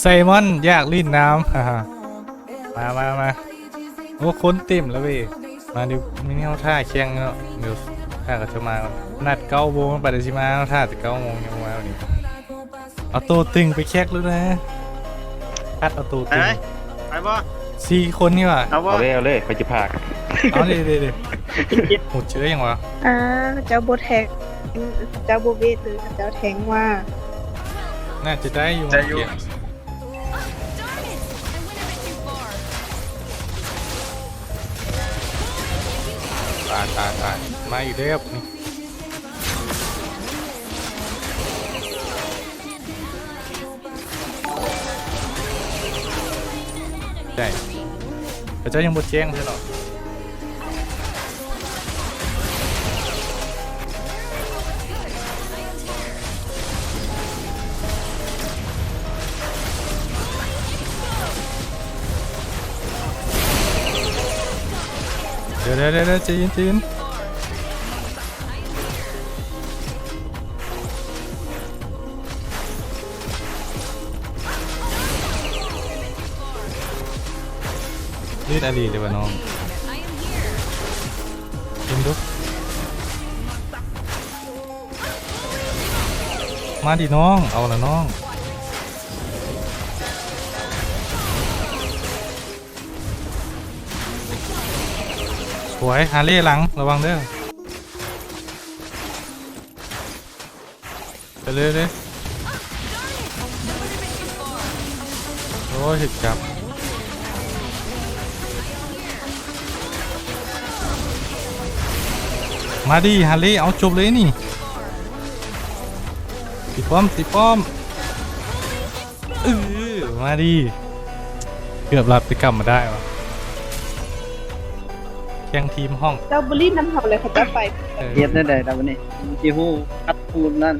ไซมอนอยากลิ้นน้ำฮ่าฮ่ามามามาโอ้คนเต็มแล้วเว้ยมาดิมินิเอาท่าเคียงเนาะเดี๋ยวท่าก็จะมาก่อนนัดเก้าโมงไปเดี๋ยวชิมาเอาท่าแต่เก้าโมงยังมาวันนี้เอาตัวตึงไปแคกแล้วนะคัดเอาตัวไปตึงไหมไปบ่สี่คนนี่ว่ะเอาบ่เอาเลยเอาเลยไปจะพากเอาเดี๋ยวเดี๋ยวเดี๋ยวโหเจอยังวะอ่าเจ้าโบแทงเจ้าโบเวทหรือเจ้าแทงว่า น่าจะได้อยู่จะอยู่ตายตายตายมาอีกเรียบนี่ใช่แต่เจ้ายังบดแจ้งใช่หรอ เดี๋ยวเดี๋ยวเดี๋ยวเดี๋ยวใจเย็นใจเย็นรีดอดีเลยวะน้องกินดูมาดิน้อง เอาละน้อง สวยฮาเล่หลังระวังเด้อไปเลยเลยโอ้ยเห็ดจับมาดิฮาเล่เอาจบเลยนี่ตีป้อมตีป้อมเออมาดิเกือบรับไปกลับมาได้วะ แข่งทีมห้องเจ้าบุรีน้ำเห่าเลยเขาจะไป เออเฮ็ดได้ได้ดาวนี้จีฮูคัดคูนนั่น